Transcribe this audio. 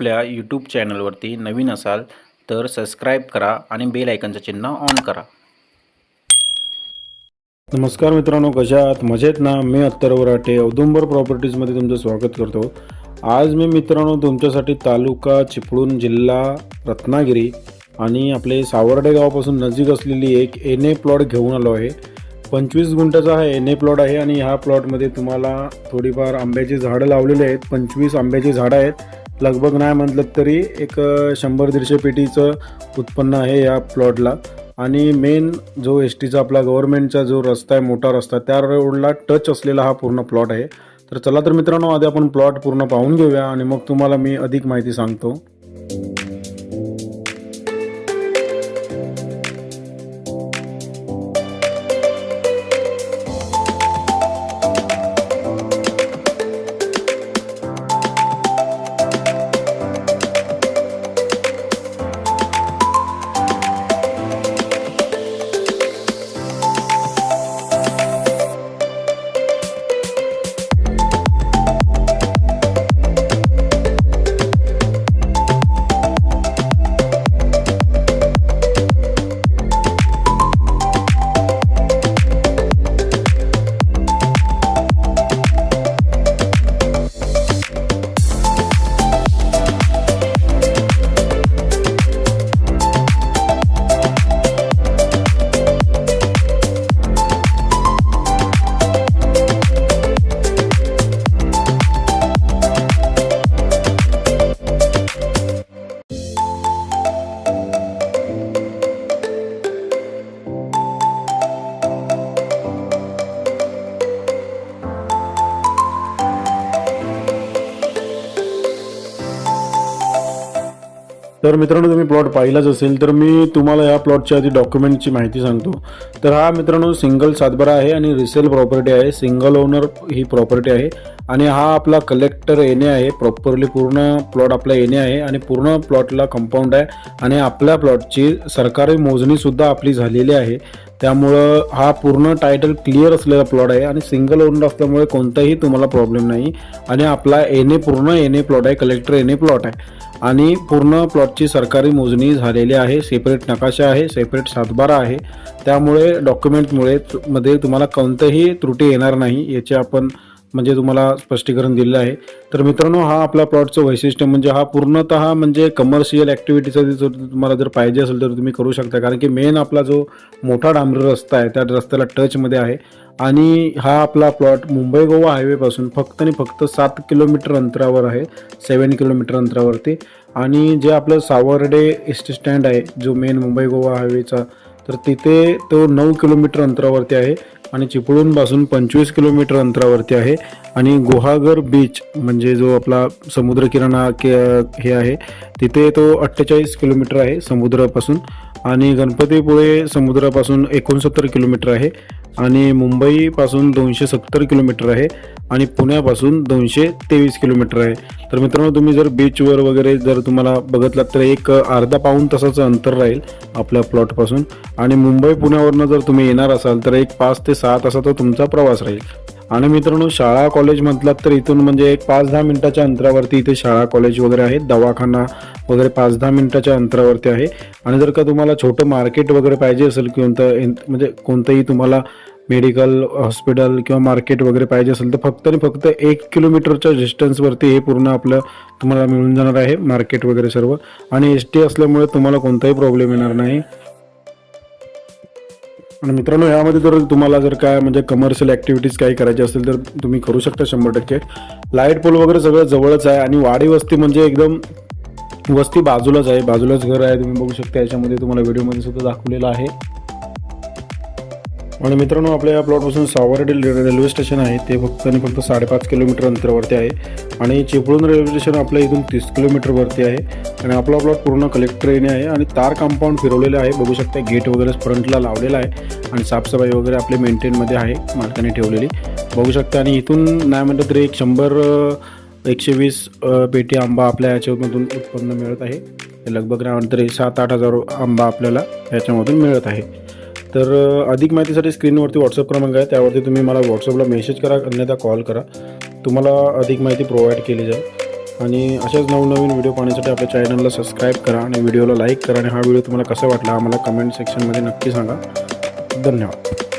आपल्या यूट्यूब चॅनलवरती नवीन असाल तर सबस्क्राईब करा आणि बेल आयकनचं चिन्ह ऑन करा. नमस्कार मित्रांनो कशा आहात? मजेत ना? मी अत्तर वराटे औदुंबर प्रॉपर्टीजमध्ये तुमचं स्वागत करतो. आज मी मित्रांनो तुमच्यासाठी तालुका चिपळूण जिल्हा रत्नागिरी आणि आपले सावर्डे गावापासून नजीक असलेली एक एन ए प्लॉट घेऊन आलो आहे. पंचवीस गुंठाचा हा एन ए प्लॉट आहे आणि ह्या प्लॉटमध्ये तुम्हाला थोडीफार आंब्याची झाडं लावलेली आहेत. पंचवीस आंब्याची झाडं आहेत. लगभग नाही म्हटलं तरी एक शंभर दीडशे पेटीचं उत्पन्न आहे या प्लॉटला. आणि मेन जो एस टीचा आपला गव्हर्नमेंटचा जो रस्ता आहे मोठा रस्ता त्या रोडला टच असलेला हा पूर्ण प्लॉट आहे. तर चला तर मित्रांनो आधी आपण प्लॉट पूर्ण पाहून घेऊया आणि मग तुम्हाला मी अधिक माहिती सांगतो. तर मित्रांनो तुम्ही प्लॉट पाहिलाच असेल तर मी तुम्हाला या प्लॉटच्या आधी डॉक्युमेंटची माहिती सांगतो. तर हा मित्रांनो सिंगल सातबारा आहे आणि रिसेल प्रॉपर्टी आहे. सिंगल ओनर ही प्रॉपर्टी आहे. आणि हा आपला कलेक्टर येणे आहे. प्रॉपरली पूर्ण प्लॉट आपला येणे आहे आणि पूर्ण प्लॉटला कंपाऊंड आहे. आणि आपल्या प्लॉटची सरकारी मोजणीसुद्धा आपली झालेली आहे. त्यामुळं हा पूर्ण टायटल क्लिअर असलेला प्लॉट आहे आणि सिंगल ओनर असल्यामुळे कोणताही तुम्हाला प्रॉब्लेम नाही. आणि आपला एन ए पूर्ण एन ए प्लॉट आहे कलेक्टर एन ए प्लॉट आहे. आणि पूर्ण प्लॉटची सरकारी मोजणी झालेली आहे सेपरेट नकाशा आहे सेपरेट सातबारा आहे. त्यामुळे डॉक्युमेंटमुळे मध्ये तुम्हाला कोणतंही त्रुटी येणार नाही याचे आपण म्हणजे तुम्हाला स्पष्टीकरण दिलेलं आहे. तर मित्रांनो हा आपला प्लॉटचं वैशिष्ट्य म्हणजे हा पूर्णतः म्हणजे कमर्शियल ॲक्टिव्हिटीचा जर तुम्हाला जर पाहिजे असेल तर तुम्ही करू शकता. कारण की मेन आपला जो मोठा डांबरी रस्ता आहे त्या रस्त्याला टचमध्ये आहे. आणि हा आपला प्लॉट मुंबई गोवा हायवेपासून फक्त आणि फक्त सात किलोमीटर अंतरावर आहे सेवन किलोमीटर अंतरावरती. आणि जे आपलं सावर्डे एस टी स्टँड आहे जो मेन मुंबई गोवा हायवेचा तर तिथे तो नऊ किलोमीटर अंतरावरती आहे आणि चिपळूणपासून पंचवीस किलोमीटर अंतरावरती आहे. आणि गुहागर बीच म्हणजे जो आपला समुद्रकिराणा के हे आहे तिथे तो अठ्ठेचाळीस किलोमीटर आहे समुद्रापासून. आणि गणपतीपुळे समुद्रापासून एकोणसत्तर किलोमीटर आहे. आणि मुंबईपासून दोनशे सत्तर किलोमीटर आहे आणि पुण्यापासून दोनशे तेवीस किलोमीटर आहे. तर मित्रांनो तुम्ही जर बीचवर वगैरे जर तुम्हाला बघितलात तर एक अर्धा पाऊण तासाचं अंतर राहील आपल्या प्लॉटपासून आणि मुंबई पुण्यावरनं जर तुम्ही येणार असाल तर एक पाच ते सहा तासाचा तुमचा प्रवास राहील. आणि मित्रांनो शाळा कॉलेज म्हटलात तर इथून म्हणजे एक पाच दहा मिनिटाच्या अंतरावरती इथे शाळा कॉलेज वगैरे आहेत. दवाखाना वगैरे पाच दहा मिनिटाच्या अंतरावरती आहे. आणि जर का तुम्हाला छोटं मार्केट वगैरे पाहिजे असेल कोणतं म्हणजे कोणतंही तुम्हाला मेडिकल हॉस्पिटल किंवा मार्केट वगैरे पाहिजे असेल तर फक्त आणि फक्त एक किलोमीटरच्या डिस्टन्सवरती हे पूर्ण आपलं तुम्हाला मिळून जाणार आहे मार्केट वगैरे सर्व. आणि एस टी असल्यामुळे तुम्हाला कोणताही प्रॉब्लेम येणार नाही. आणि मित्रांनो यामध्ये जर तुम्हाला जर काय म्हणजे कमर्शियल ॲक्टिव्हिटीज काही करायची असतील तर तुम्ही करू शकता शंभर टक्के. लाइट पोल वगैरे सगळं जवळच आहे आणि वाडी वस्ती म्हणजे एकदम वस्ती बाजूलाच आहे. बाजूलाच घर आहे तुम्ही बघू शकता. याच्यामध्ये तुम्हाला व्हिडिओमध्ये सुद्धा दाखवलेलं आहे. आणि मित्रांनो आपल्या या प्लॉटपासून सावर्डे रेल्वे स्टेशन आहे. ते फक्त आणि फक्त साडेपाच किलोमीटर अंतरावरती आहे. आणि चिपळूण रेल्वे स्टेशन आपल्या इथून तीस किलोमीटरवरती आहे. आणि आपला प्लॉट पूर्ण कलेक्टर येणे आहे आणि तार कंपाऊंड फिरवलेलं आहे. बघू शकता गेट वगैरे फ्रंटला लावलेला आहे. आणि साफसफाई वगैरे आपले मेंटेनमध्ये आहे मालकाने ठेवलेली. बघू शकता आणि इथून नाही म्हटलं तरी एक शंभर एकशे वीस पेटी आंबा आपल्या याच्यामधून उत्पन्न मिळत आहे. लगभग नाही तरी सात आठ हजार आंबा आपल्याला याच्यामधून मिळत आहे. तर अधिक माहितीसाठी स्क्रीनवरती व्हॉट्सअप क्रमांक आहे. त्यावरती तुम्ही मला व्हॉट्सअपला मेसेज करा अन्यथा कॉल करा. तुम्हाला अधिक माहिती प्रोव्हाइड केली जाईल. आणि अशाच नवनवीन व्हिडिओ पाहण्यासाठी आपल्या चॅनलला सबस्क्राईब करा आणि व्हिडिओला लाईक करा आणि हा व्हिडिओ तुम्हाला कसा वाटला आम्हाला कमेंट सेक्शनमध्ये नक्की सांगा. धन्यवाद.